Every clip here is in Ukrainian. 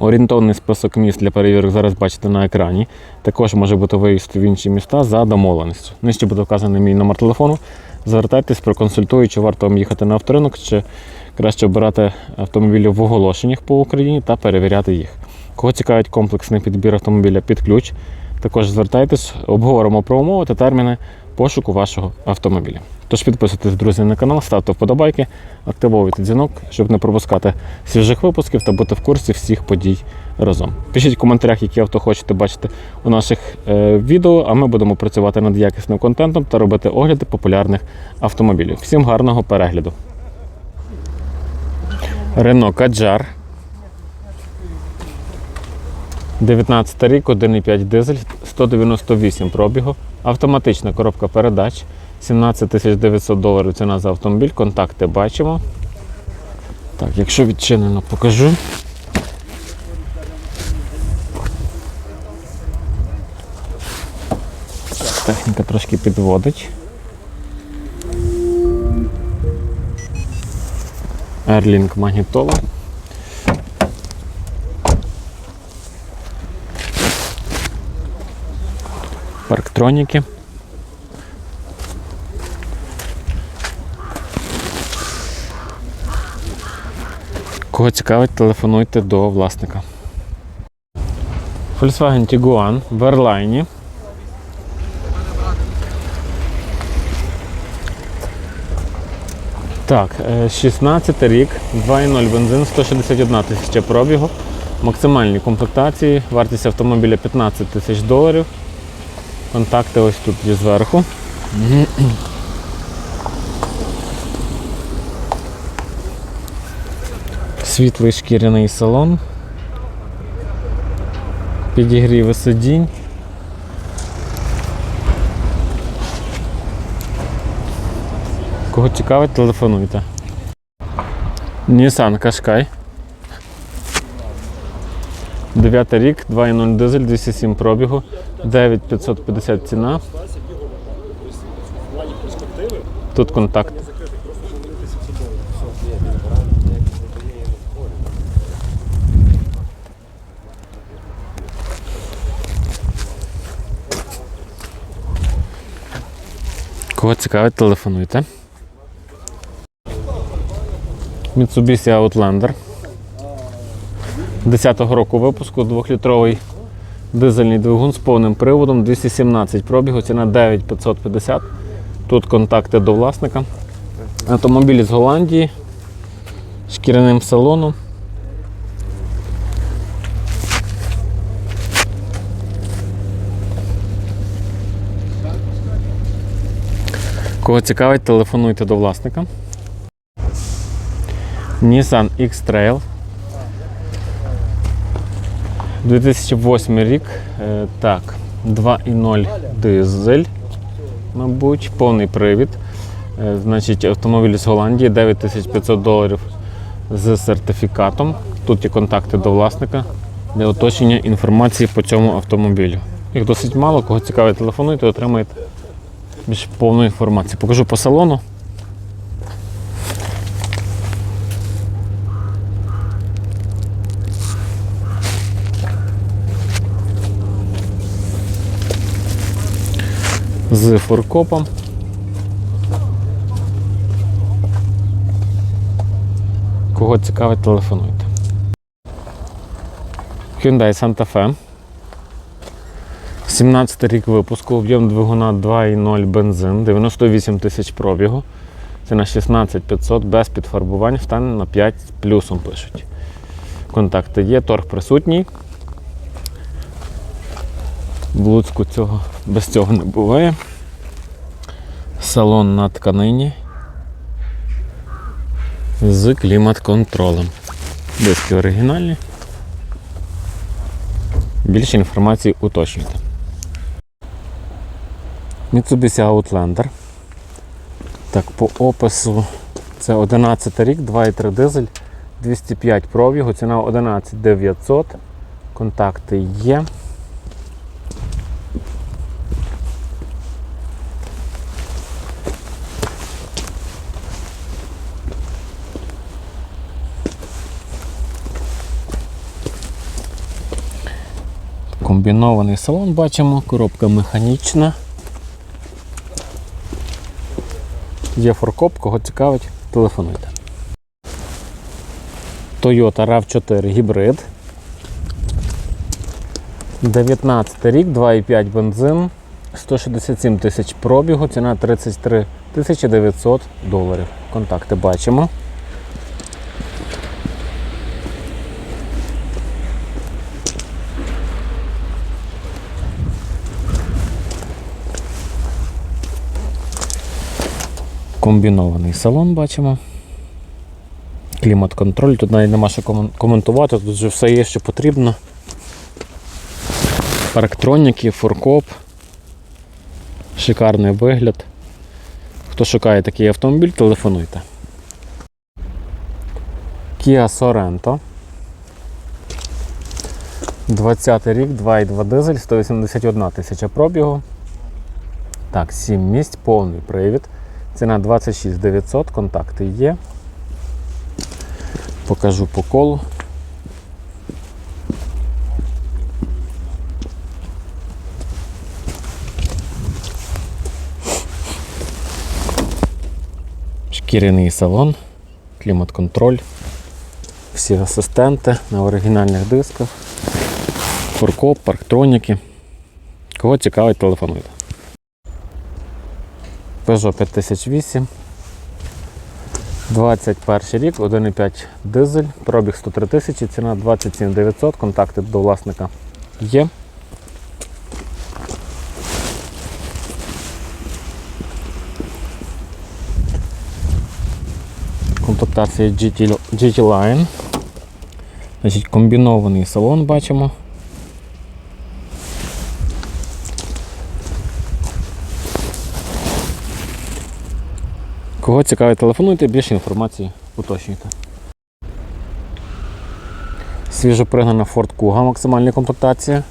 Орієнтовний список міст для перевірок зараз бачите на екрані. Також може бути виїзд в інші міста за домовленістю. Нижче буде вказаний мій номер телефону. Звертайтесь, проконсультую, чи варто вам їхати на авторинок, чи краще обирати автомобілі в оголошеннях по Україні та перевіряти їх. Кого цікавить комплексний підбір автомобіля під ключ, також звертайтесь, обговоримо про умови та терміни пошуку вашого автомобіля. Тож підписуйтесь, друзі, на канал, ставте вподобайки, активовуйте дзвінок, щоб не пропускати свіжих випусків та бути в курсі всіх подій разом. Пишіть в коментарях, які авто хочете бачити у наших е, відео, а ми будемо працювати над якісним контентом та робити огляди популярних автомобілів. Всім гарного перегляду. Renault Kadjar. 19 рік, 1,5 дизель, 198 пробігу, автоматична коробка передач, 17 900 доларів ціна за автомобіль, контакти бачимо. Так, якщо відчинено, покажу. Техніка трошки підводить. Airlink магнітола. Парктроніки. Кого цікавить, телефонуйте до власника. Volkswagen Tiguan в Ерлайні. Так, е, 16 рік, 2.0 бензин, 161 тисяча пробігу. Максимальні комплектації, вартість автомобіля 15 тисяч доларів. Контакти ось тут є зверху. Світлий шкіряний салон. Підігріви сидінь. Кого цікавить, телефонуйте. Nissan Qashqai. 9 рік, 2.0 дизель, 207 пробігу, 9550 ціна. Тут контакт. Кого цікавить, телефонуйте. Mitsubishi Outlander. 10-го року випуску 2-літровий дизельний двигун з повним приводом, 217 пробігу, ціна 9550. Тут контакти до власника. Автомобіль з Голландії, шкіряним салоном. Кого цікавить, телефонуйте до власника. Nissan X-Trail. 2008 рік. Е, Так, 2.0 дизель, мабуть, повний привід. Е, Значить, автомобіль з Голландії 9500 доларів з сертифікатом. Тут є контакти до власника для уточнення інформації по цьому автомобілю. Їх досить мало, кого цікавить, телефонуйте, отримаєте більш повну інформацію. Покажу по салону. З форкопом. Кого цікавить, телефонуйте. Hyundai Santa Fe. 17 рік випуску, об'єм двигуна 2,0 бензин, 98 тисяч пробігу. Це на 16500 без підфарбувань, стане на 5 з плюсом пишуть. Контакти є, торг присутній. В Луцьку цього, без цього не буває. Салон на тканині з клімат-контролем. Диски оригінальні. Більше інформації уточнюйте. Mitsubishi Outlander. Так, по опису це 11 рік, 2,3 дизель, 205 пробігу, ціна 11 900. Контакти є. Комбінований салон бачимо, коробка механічна. Є форкоп, кого цікавить, телефонуйте. Toyota RAV4 гібрид. 19 рік, 2,5 бензин, 167 тисяч пробігу, ціна 33 тисячі 900 доларів. Контакти бачимо. Комбінований салон бачимо. Клімат-контроль, тут навіть нема що коментувати, тут вже все є, що потрібно. Парктроніки, фуркоп. Шикарний вигляд. Хто шукає такий автомобіль, телефонуйте. Kia Sorento. 20 рік, 2,2 дизель, 181 тисяча пробігу. Так, 7 місць, повний привід. Ціна 26 900, контакти є. Покажу по колу. Шкіряний салон, клімат-контроль, всі асистенти на оригінальних дисках, фуркоп, парктроніки. Кого цікавить, телефонуйте. Peugeot 5008. 21 рік, 1,5 дизель, пробіг 103 тисячі, ціна 27 900, контакти до власника є. Комплектація GT, GT Line. Значить, комбінований салон бачимо. Кого цікавить, телефонуйте, більше інформації уточнюйте. Свіжопригнана Ford Kuga, максимальна комплектація.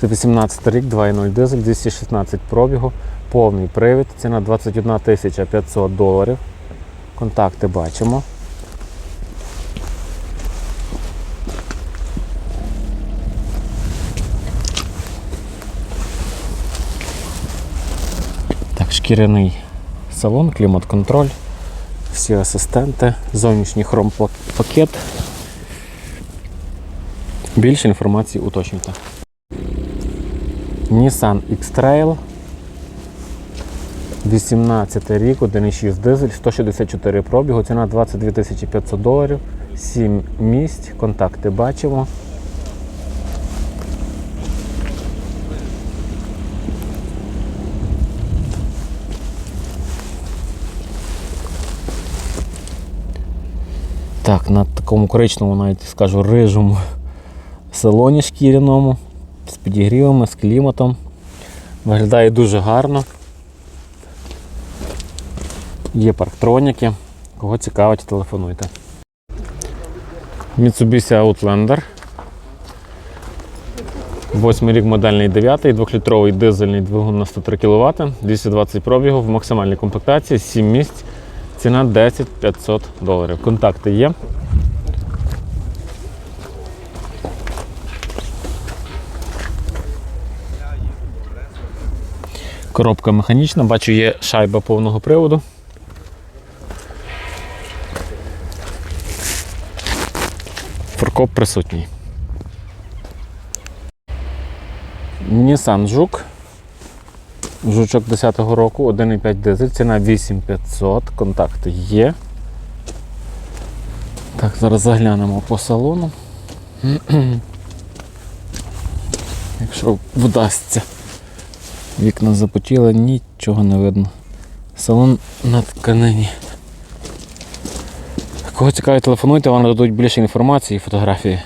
Це 18 рік, 2.0 дизель, 216 пробігу, повний привід, ціна 21 500 доларів. Контакти бачимо. Так, шкіряний салон, клімат-контроль, всі асистенти, зовнішній хром-пакет. Більше інформації уточнюйте. Nissan X-Trail. 18 рік, 1,6 дизель, 164 пробігу, ціна 22 500 доларів, 7 місць, контакти бачимо. Так, на такому коричневому, навіть скажу, рижому салоні шкіряному, з підігрівами, з кліматом. Виглядає дуже гарно. Є парктроніки. Кого цікавить, телефонуйте. Mitsubishi Outlander. Восьмий рік модельний 9, 2-літровий дизельний двигун на 103 кВт, 220 пробігу в максимальній комплектації, 7 місць, ціна 10 500 доларів. Контакти є. Коробка механічна, бачу, є шайба повного приводу. Форкоп присутній. Nissan Жук. Жучок 10-го року, 1,5 дизель, ціна 8500, контакти є. Так, зараз заглянемо по салону. Якщо вдасться. Вікна запотіли, нічого не видно. Салон на тканині. Кого цікавить, телефонуйте, вам дадуть більше інформації і фотографії.